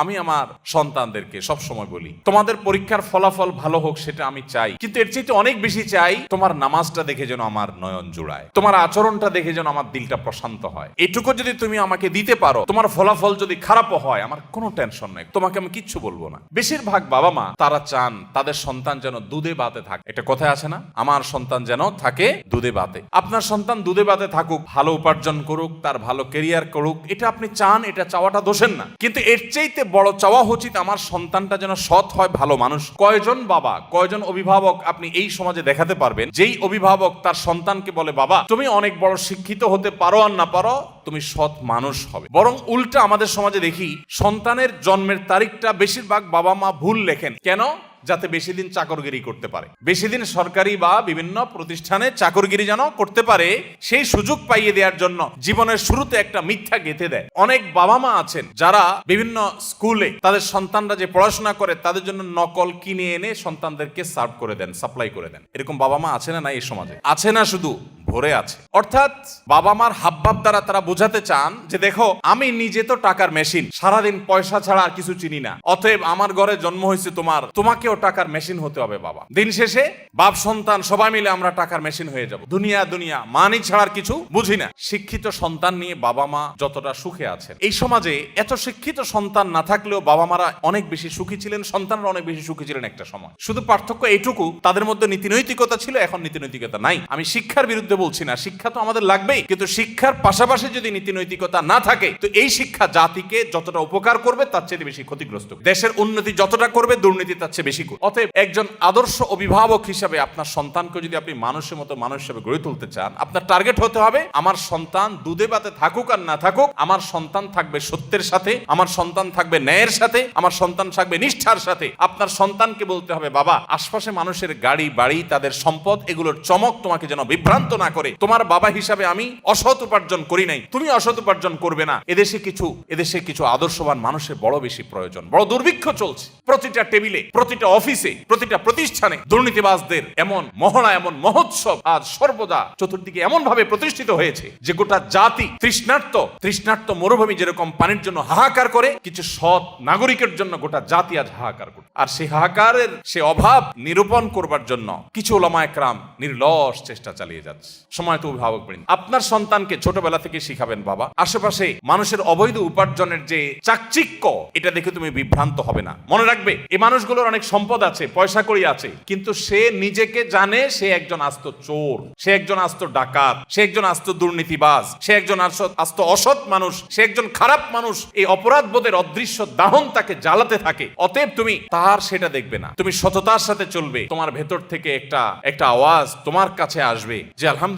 আমি আমার সন্তানদেরকে সব সময় বলি, তোমাদের পরীক্ষার ফলাফল ভালো হোক সেটা আমি চাই, কিন্তু এর চাইতে অনেক বেশি চাই তোমার নামাজটা দেখে যেন আমার নয়ন জুড়ায়, তোমার আচরণটা দেখে যেন আমার দিলটা প্রশান্ত হয়। এটুকু যদি তুমি আমাকে দিতে পারো, তোমার ফলাফল যদি খারাপও হয়, আমার কোনো টেনশন নেই, তোমাকে আমি কিচ্ছু বলব না। বেশিরভাগ বাবা মা তারা চান তাদের সন্তান যেন দুধে বাতে থাকে। এটা কথায় আছে না, আমার সন্তান যেন থাকে দুধে বাতে আপনার সন্তান দুধে বাতে থাকুক, ভালো উপার্জন করুক, তার ভালো কেরিয়ার করুক, এটা আপনি চান, এটা চাওয়াটা দোষের না। কিন্তু এর চাইতে বড় চাওয়া উচিত আমার সন্তানটা যেন সৎ হয়, ভালো মানুষ। কয়জন বাবা, কয়জন অভিভাবক আপনি এই সমাজে দেখাতে পারবেন? যেই অভিভাবক তার সন্তানকে বলে, বাবা, তুমি অনেক বড় শিক্ষিত হতে পারো আর না পারো, তুমি সৎ মানুষ হবে। বরং উল্টা আমাদের সমাজে দেখি, সন্তানের জন্মের তারিখটা বেশিরভাগ বাবা মা ভুল লেখেন। কেন? যাতে বেশি দিন চাকরগিরি করতে পারে। বেশি দিন সরকারি বা বিভিন্ন প্রতিষ্ঠানে চাকরগিরি যেন করতে পারে, সেই সুযোগ পাইয়ে দেওয়ার জন্য জীবনের শুরুতে একটা মিথ্যা গেঁথে দেয়। অনেক বাবা মা আছেন যারা বিভিন্ন স্কুলে তাদের সন্তানরা যে পড়াশোনা করে তাদের জন্য নকল কিনে এনে সন্তানদেরকে সার্ভ করে দেন, সাপ্লাই করে দেন। এরকম বাবা মা আছে না এই সমাজে? আছে না শুধু ভরে আছে। অর্থাৎ বাবা মার হাবভাব দ্বারা তারা বোঝাতে চান যে, দেখো, আমি নিজে তো টাকার মেশিন, সারাদিন পয়সা ছাড়া আর কিছু চিনি না। অতএব আমার ঘরে জন্ম হয়েছে তোমার, তোমাকেও টাকার মেশিন হতে হবে বাবা। দিন শেষে বাপ, সন্তান, সবাই মিলে আমরা টাকার মেশিন হয়ে যাব। দুনিয়া দুনিয়া, মানি ছাড়ার কিছু বুঝি না। শিক্ষিত সন্তান নিয়ে বাবা মা যতটা সুখে আছেন। এই সমাজে এত শিক্ষিত সন্তান না থাকলেও বাবা মারা অনেক বেশি সুখী ছিলেন, সন্তানরা অনেক বেশি সুখী ছিলেন একটা সময়। শুধু পার্থক্য এইটুকু, তাদের মধ্যে নীতিনৈতিকতা ছিল, এখন নীতিনৈতিকতা নাই। আমি শিক্ষার বিরুদ্ধে বলছি না, শিক্ষা তো আমাদের লাগবেই। কিন্তু শিক্ষার পাশাপাশি যদি নীতিনৈতিকতা না থাকে, তো এই শিক্ষা জাতিকে যতটা উপকার করবে, তার চেয়ে বেশি ক্ষতিগ্রস্ত দেশের উন্নতি যতটা করবে, দুর্নীতি তার চেয়ে বেশি করবে। অতএব একজন আদর্শ অভিভাবক হিসাবে আপনার সন্তানকে যদি আপনি মানুষের মতো মানুষ হিসেবে গড়ে তুলতে চান, আপনার টার্গেট হতে হবে, আমার সন্তান দুধে বাতে থাকুক আর না থাকুক, আমার সন্তান থাকবে সত্যের সাথে, আমার সন্তান থাকবে ন্যায়ের সাথে, আমার সন্তান থাকবে নিষ্ঠার সাথে। আপনার সন্তানকে বলতে হবে, বাবা, আশপাশে মানুষের গাড়ি, বাড়ি, তাদের সম্পদ, এগুলোর চমক তোমাকে যেন বিভ্রান্ত না করে, তোমার বাবা হিসাবে আমি অসৎ উপার্জন করি নাই। তুমি অসৎ উপার্জন করবে না। এদেশে কিছু এদেশে কিছু আদর্শবান মানুষের বড় বেশি প্রয়োজন। বড় দুর্ভিক্ষ চলছে। প্রতিটা টেবিলে, প্রতিটা অফিসে, প্রতিটা প্রতিষ্ঠানে দুর্নীতিবাজদের এমন মহড়া, এমন মহোৎসব আজ সর্বদা চতুর্দিকে এমন ভাবে প্রতিষ্ঠিত হয়েছে যে গোটা জাতি তৃষ্ণার্ত তৃষ্ণার্ত মরুভূমি যেরকম পানির জন্য হাহাকার করে, কিছু সৎ নাগরিকের জন্য গোটা জাতি আজ হাহাকার করে আর সেই হাহাকারের, সে অভাব নিরূপণ করবার জন্য কিছু ওলামা একরাম নির্লস চেষ্টা চালিয়ে যাচ্ছে। সময় তো অভিভাবক বৃন্দ আপনার সন্তানকে ছোটবেলা থেকে শিখাবেন, বাবা। আশেপাশে মানুষের অবৈধ উপার্জনের যে চাকচিক্য, এটা দেখে তুমি বিভ্রান্ত হবে না। মনে রাখবে, এই মানুষগুলোর অনেক সম্পদ আছে, পয়সা করি আছে, কিন্তু সে নিজেকে জানে সে একজন আস্ত চোর, সে একজন আস্ত ডাকাত, সে একজন আস্ত দুর্নীতিবাজ, সে একজন আস্ত অসৎ মানুষ, সে একজন খারাপ মানুষ। এই অপরাধ বোধের অদৃশ্য দাহন তাকে জ্বালাতে থাকে। অতএব তুমি তার সেটা দেখবে না। তুমি সততার সাথে চলবে। তোমার ভেতর থেকে একটা একটা আওয়াজ তোমার কাছে আসবে যে, আলহামদুলিল্লাহ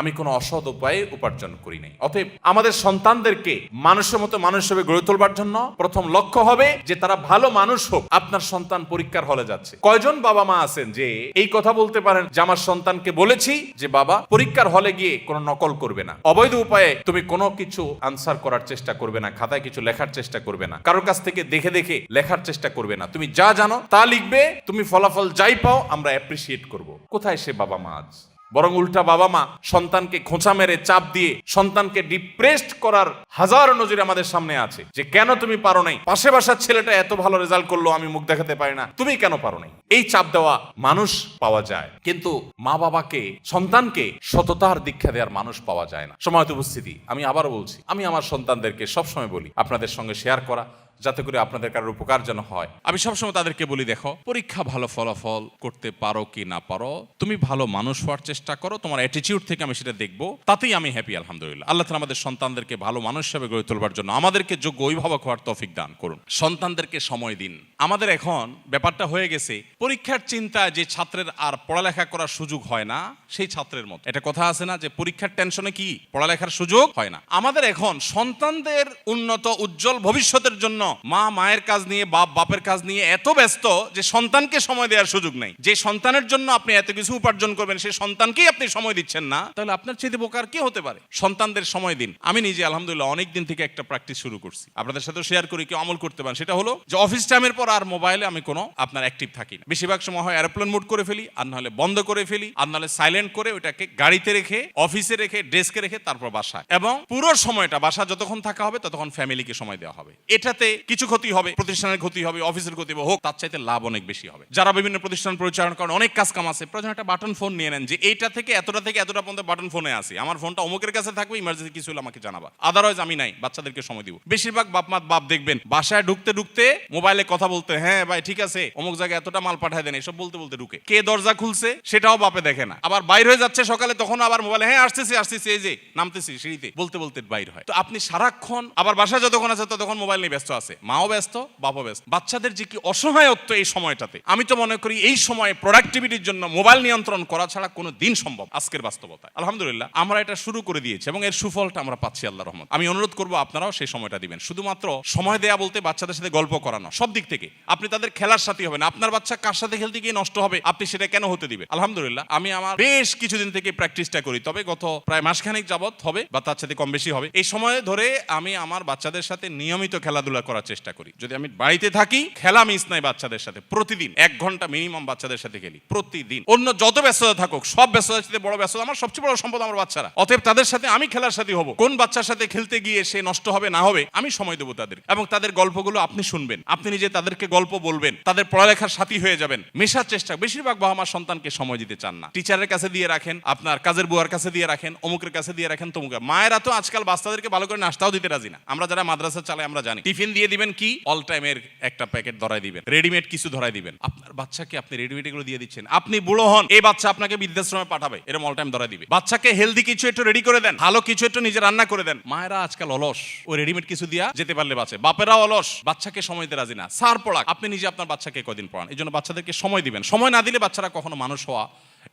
আমি কোনো অসৎ উপায়ে উপার্জন করি নাই। অতএব আমাদের সন্তানদেরকে মানুষের মতো মানুষ হিসেবে গড়ে তোলবার জন্য প্রথম লক্ষ্য হবে যে তারা ভালো মানুষ হোক, আপনার সন্তান পরীক্ষার হলে যাচ্ছে। কয়জন বাবা মা আছেন যে এই কথা বলতে পারেন যে, আমার সন্তানকে বলেছি যে, বাবা, পরীক্ষার হলে গিয়ে কোনো নকল করবে না। অবৈধ উপায়ে তুমি কোনো কিছু আনসার করার চেষ্টা করবে না, খাতায় কিছু লেখার চেষ্টা করবে না। কারোর কাছ থেকে দেখে দেখে লেখার চেষ্টা করবে না। তুমি যা জানো তা লিখবে, তুমি ফলাফল যাই পাও, আমরা অ্যাপ্রিসিয়েট করব। কোথায় সে বাবা মা আজ? বরং উল্টা বাবা মা সন্তানকে খোঁচা মেরে চাপ দিয়ে সন্তানকে ডিপ্রেসড করার হাজার নজির আমাদের সামনে আছে। যে কেন তুমি পারো নাই? পাশে বাসার ছেলেটা এত ভালো রেজাল্ট করল, আমি মুখ দেখাতে পারি না। তুমি কেন পারো নাই? এই চাপ দেওয়া মানুষ পাওয়া যায়। কিন্তু মা বাবাকে, সন্তানকে সততার দীক্ষা দেওয়ার মানুষ পাওয়া যায় না। সময়ত উপস্থিতি। আমি আবারও বলছি, আমি আমার সন্তানদেরকে সবসময় বলি, আপনাদের সঙ্গে শেয়ার করা যাতে করে আপনাদের কারোর উপকার যেন হয়। আমি সবসময় তাদেরকে বলি, দেখো, পরীক্ষা ভালো ফলাফল করতে পারো কি না পারো, তুমি ভালো মানুষ হওয়ার চেষ্টা করো, তোমার অ্যাটিটিউড থেকে আমি সেটা দেখব, তাতেই আমি হ্যাপি আলহামদুলিল্লাহ। আল্লাহ তালা আমাদের সন্তানদেরকে ভালো মানুষ হিসেবে গড়ে তোলবার জন্য আমাদেরকে যোগ্য অভিভাবক হওয়ার তৌফিক দান করুন। সন্তানদেরকে সময় দিন। আমাদের এখন ব্যাপারটা হয়ে গেছে, পরীক্ষার চিন্তা যে ছাত্রের আর পড়ালেখা করার সুযোগ হয় না, সেই ছাত্রের মতো। এটা কথা আছে না যে, পরীক্ষার টেনশনে কি? পড়ালেখার সুযোগ হয় না। আমাদের এখন সন্তানদের উন্নত, উজ্জ্বল ভবিষ্যতের জন্য মা মায়ের কাজ নিয়ে, বাপ বাপের কাজ নিয়ে এত ব্যস্ত যে সন্তানকে সময় দেওয়ার সুযোগ নেই। যে সন্তানের জন্য আপনি এত কিছু উপার্জন করবেন সেই সন্তানকেই আপনি সময় দিচ্ছেন না। তাহলে আপনার চেয়ে বোকার কি হতে পারে? সন্তানদের সময় দিন। আমি নিজে, আলহামদুলিল্লাহ অনেক দিন থেকে একটা প্র্যাকটিস শুরু করছি। আপনাদের সাথে শেয়ার করি, কেউ আমল করতে পারেন। সেটা হলো যে অফিস টাইমের পর আর মোবাইলে আমি কোনো আপনার অ্যাক্টিভ থাকি না। বেশিরভাগ সময় হয় এরোপ্লেন মোড করে ফেলি, আর নাহলে বন্ধ করে ফেলি, আর নাহলে সাইলেন্ট করে ওটাকে গাড়িতে রেখে অফিসে রেখে ডেস্কে রেখে, তারপর বাসায়। এবং পুরো সময়টা বাসা যতক্ষণ থাকা হবে, ততক্ষণ ফ্যামিলিকে সময় দেওয়া হবে। এটাতে কিছু ক্ষতি হবে, প্রতিষ্ঠানের ক্ষতি হবে, অফিসের ক্ষতি হবে হোক, তার চাইতে লাভ অনেক বেশি হবে। যারা বিভিন্ন প্রতিষ্ঠান পরিচালনা করেন, অনেক কাজ কাম আছে। প্রয়োজন একটা বাটন ফোন নিয়ে নেন যে এইটা থেকে, এতটা থেকে, এতটা পর্যন্ত বাটন ফোনে আসি আমার ফোনটা অমুকের কাছে থাকবে ইমার্জেন্সি কিছু হলে আমাকে জানাবা। আদারওয়াইজ আমি নাই, বাচ্চাদেরকে সময় দিব। বেশিরভাগ বাপ মা বাপ দেখবেন, বাসায় ঢুকতে ঢুকতে মোবাইলে কথা বলতে হ্যাঁ ভাই, ঠিক আছে, অমুক জায়গায় এতটা মাল পাঠায় দেন, এসব বলতে বলতে ঢুকে। কে দরজা খুলছে, সেটাও বাপে দেখে না। আবার বাইর হয়ে যাচ্ছে সকালে, তখন আবার মোবাইলে হ্যাঁ আসতেছি আসতেছি, এই যে, নামতেছি সিঁড়িতে। বলতে বলতে বাইর হয়। তো আপনি সারাক্ষণ, আবার বাসায় যতক্ষণ আছে ততক্ষণ মোবাইল নিয়ে ব্যস্ত আছে মাও ব্যস্ত, বাপও ব্যস্ত। বাচ্চাদের যে কি অসহায়ত্ব এই সময়টাতে, আমি তো মনে করি এই সময়ে প্রোডাক্টিভিটির জন্য মোবাইল নিয়ন্ত্রণ করা ছাড়া কোনো দিন সম্ভব, আজকের বাস্তবতায়। আলহামদুলিল্লাহ, আমরা এটা শুরু করে দিয়েছি এবং এর সুফলটা আমরা পাচ্ছি আল্লাহ রহমত। আমি অনুরোধ করব আপনারাও সেই সময়টা দিবেন। শুধুমাত্র সময় দেয়া বলতে বাচ্চাদের সাথে গল্প করানো সব দিক থেকে। আপনি তাদের খেলার সাথে হবেন, আপনার বাচ্চা কার সাথে খেলতে গিয়ে নষ্ট হবে, আপনি সেটা কেন হতে দিবেন? আলহামদুলিল্লাহ, আমি আমার বেশ কিছুদিন থেকে প্র্যাকটিসটা করি, তবে গত প্রায় মাসখানেক যাবত হবে বা তার সাথে কম বেশি হবে। এই সময় ধরে আমি আমার বাচ্চাদের সাথে নিয়মিত খেলাধুলা করার চেষ্টা করি। যদি আমি বাড়িতে থাকি, খেলা মিস নাই বাচ্চাদের সাথে, প্রতিদিন, এক ঘণ্টা মিনিমাম বাচ্চাদের সাথে খেলি, প্রতিদিন। অন্য যত ব্যস্ততা থাকুক, সব ব্যস্ততার সাথে বড় ব্যস্ততা আমার সবচেয়ে বড় সম্পদ আমার বাচ্চারা। অতএব তাদের সাথে আমি খেলার সাথে হব। কোন বাচ্চার সাথে খেলতে গিয়ে সে নষ্ট হবে, না হবে, আমি সময় দেবো তাদের। এবং তাদের গল্পগুলো আপনি শুনবেন। আপনি নিজে তাদেরকে গল্প বলবেন। তাদের পড়ালেখার সাথী হয়ে যাবেন। মেশার চেষ্টা, বেশিরভাগ বাবা মা সন্তানকে সময় দিতে চান না। টিচারের কাছে দিয়ে রাখেন, আপনার কাজের বুয়ার কাছে দিয়ে রাখেন, অমুকের কাছে দিয়ে রাখেন, তমুকের। মায়েরা তো আজকাল বাচ্চাদেরকে ভালো করে নাস্তাও দিতে রাজি না। আমরা যারা মাদ্রাসা চালাই, আমরা জানি। টিফিন দিয়ে দিবেন কি? অল টাইমের একটা প্যাকেট ধরাই দিবেন। রেডিমেড কিছু ধরাই দিবেন। আপনার বাচ্চাকে আপনি রেডিমেড এগুলো দিয়ে দিচ্ছেন। আপনি বুড়ো হন, এই বাচ্চা আপনাকে বৃদ্ধাশ্রমে পাঠাবে। এরকম অল টাইম ধরাই দিবে। বাচ্চাকে হেলদি কিছু একটু রেডি করে দেন, ভালো কিছু একটু নিজে রান্না করে দেন। মায়েরা আজকাল অলস। ওই রেডিমেড কিছু দিয়া যেতে পারলে বাঁচে। বাপেরা অলস। বাচ্চাকে সময় দিতে রাজি না। সার পড়াক। আপনি নিজে আপনার বাচ্চাকে কদিন পড়ান? এই জন্য বাচ্চাদেরকে সময় দিবেন। সময় না দিলে বাচ্চারা কখনো মানুষ হওয়া